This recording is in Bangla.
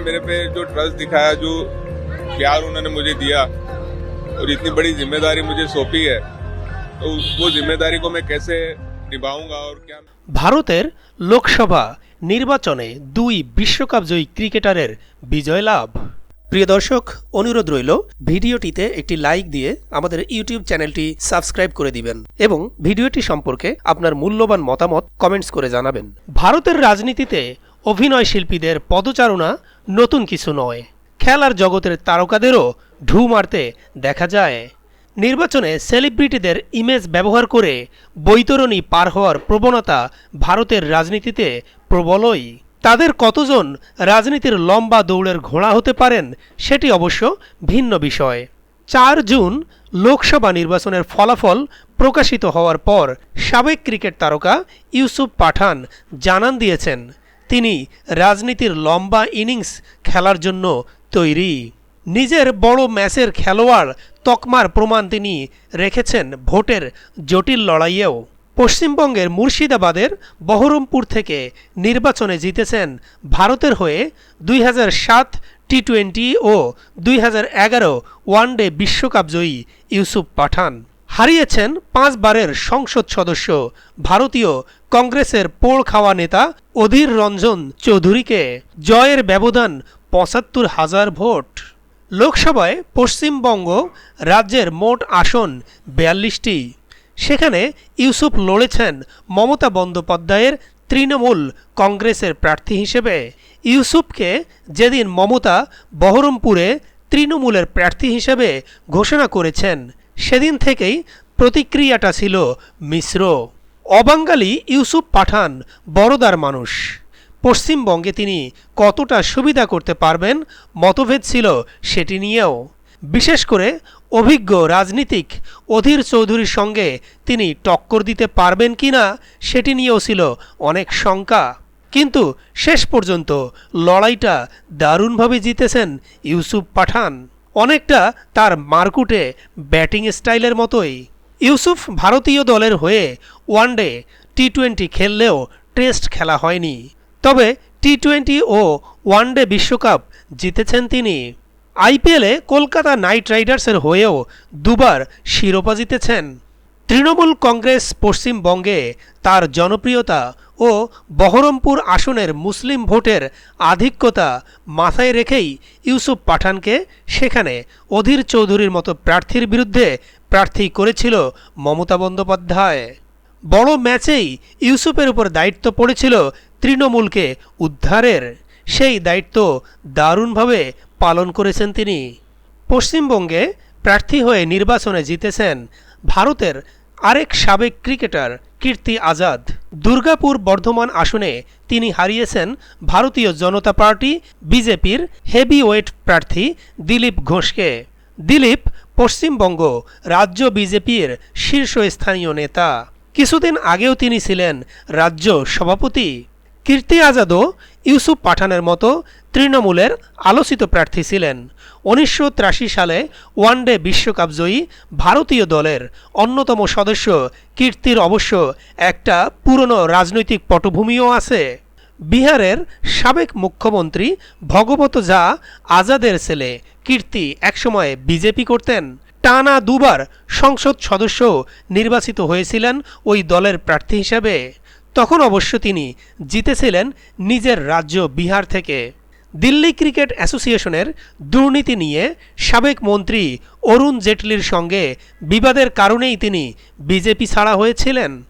मेरे पे जो ट्रस्ट दिखाया जो प्यार उन्होंने मुझे दिया और इतनी बड़ी जिम्मेदारी मुझे सौंपी है तो वो जिम्मेदारी को मैं कैसे निभाऊंगा और क्या ভারতের লোকসভা নির্বাচনে দুই বিশ্বকাপজয়ী ক্রিকেটারের বিজয় লাভ প্রিয় দর্শক অনুরোধ রইল ভিডিওটিতে একটি লাইক দিয়ে আমাদের ইউটিউব চ্যানেলটি সাবস্ক্রাইব করে দিবেন এবং ভিডিওটি সম্পর্কে আপনার মূল্যবান মতামত কমেন্টস করে জানাবেন ভারতের রাজনীতিতে অভিনয় শিল্পীদের পদচারণা নতুন কিছু নয়। খেলার জগতের তারকাদেরও ঢু মারতে দেখা যায়। নির্বাচনে সেলিব্রিটিদের ইমেজ ব্যবহার করে বৈতরণী পার হওয়ার প্রবণতা ভারতের রাজনীতিতে প্রবলই। তাদের কতজন রাজনীতির লম্বা দৌড়ের ঘোড়া হতে পারেন সেটি অবশ্য ভিন্ন বিষয়। চার জুন লোকসভা নির্বাচনের ফলাফল প্রকাশিত হওয়ার পর সাবেক ক্রিকেট তারকা ইউসুফ পাঠান জানান দিয়েছেন তিনি রাজনীতির লম্বা ইনিংস খেলার জন্য তৈরি। নিজের বড় ম্যাচের খেলোয়াড় তকমার প্রমাণ তিনি রেখেছেন ভোটের জটিল লড়াইয়েও। পশ্চিমবঙ্গের মুর্শিদাবাদের বহরমপুর থেকে নির্বাচনে জিতেছেন ভারতের হয়ে দুই টি টোয়েন্টি ও দুই এগারো ওয়ানডে বিশ্বকাপ জয়ী ইউসুফ পাঠান। হারিয়েছেন পাঁচবারের সংসদ সদস্য। ভারতীয় কংগ্রেসের পোড় খাওয়া নেতা অধীর রঞ্জন চৌধুরীকে জয়ের ব্যবধান পঁচাত্তর হাজার ভোট। লোকসভায় পশ্চিমবঙ্গ রাজ্যের মোট আসন বিয়াল্লিশটি। সেখানে ইউসুফ লড়েছেন মমতা বন্দ্যোপাধ্যায়ের তৃণমূল কংগ্রেসের প্রার্থী হিসেবে। ইউসুফকে যেদিন মমতা বহরমপুরে তৃণমূলের প্রার্থী হিসেবে ঘোষণা করেছেন সেদিন থেকেই প্রতিক্রিয়াটা ছিল মিশ্র। অবাঙ্গালি ইউসুফ পাঠান বড়দার মানুষ। পশ্চিমবঙ্গে তিনি কতটা সুবিধা করতে পারবেন মতভেদ ছিল সেটি নিয়েও। বিশেষ করে অভিজ্ঞ রাজনীতিক অধীর চৌধুরীর সঙ্গে তিনি টক্কর দিতে পারবেন কি না সেটি নিয়েও ছিল অনেক শঙ্কা। কিন্তু শেষ পর্যন্ত লড়াইটা দারুণভাবে জিতেছেন ইউসুফ পাঠান। অনেকটা তার মারকুটে ব্যাটিং স্টাইলের মতোই। ইউসুফ ভারতীয় দলের হয়ে ওয়ানডে টি টোয়েন্টি খেললেও টেস্ট খেলা হয়নি। তবে টি টোয়েন্টি ও ওয়ানডে বিশ্বকাপ জিতেছেন তিনি। আইপিএলে কলকাতা নাইট রাইডার্সের হয়েও দুবার শিরোপা জিতেছেন। তৃণমূল কংগ্রেস পশ্চিমবঙ্গে তার জনপ্রিয়তা ও বহরমপুর আসনের মুসলিম ভোটের আধিক্যতা মাথায় রেখেই ইউসুফ পাঠানকে সেখানে অধীর চৌধুরীর মতো প্রার্থীর বিরুদ্ধে প্রার্থী করেছিল মমতা বন্দ্যোপাধ্যায়। বড় ম্যাচেই ইউসুফের উপর দায়িত্ব পড়েছিল তৃণমূলকে উদ্ধারের। সেই দায়িত্ব দারুণভাবে পালন করেছেন তিনি। পশ্চিমবঙ্গে প্রার্থী হয়ে নির্বাচনে জিতেছেন ভারতের আরেক সাবেক ক্রিকেটার কীর্তি আজাদ। দুর্গাপুর বর্ধমান আসনে তিনি হারিয়েছেন ভারতীয় জনতা পার্টি, বিজেপির হেভিওয়েট প্রার্থী দিলীপ ঘোষকে। দিলীপ পশ্চিমবঙ্গ রাজ্য বিজেপির শীর্ষস্থানীয় নেতা। কিছুদিন আগেও তিনি ছিলেন রাজ্য সভাপতি। কীর্তি আজাদও ইউসুফ পাঠানের মতো তৃণমূলের আলোচিত প্রার্থী ছিলেন। উনিশশো তিরাশি সালে ওয়ানডে বিশ্বকাপ জয়ী ভারতীয় দলের অন্যতম সদস্য কীর্তির অবশ্য একটা পুরনো রাজনৈতিক পটভূমিও আছে। বিহারের সাবেক মুখ্যমন্ত্রী ভগবত ঝা আজাদের ছেলে কীর্তি একসময় বিজেপি করতেন। টানা দুবার সংসদ সদস্য নির্বাচিত হয়েছিলেন ওই দলের প্রার্থী হিসেবে। তখন অবশ্য তিনি জিতেছিলেন নিজের রাজ্য বিহার থেকে। দিল্লি ক্রিকেট অ্যাসোসিয়েশনের দুর্নীতি নিয়ে সাবেক মন্ত্রী অরুণ জেটলির সঙ্গে বিবাদের কারণেই তিনি বিজেপি ছাড়া হয়েছিলেন।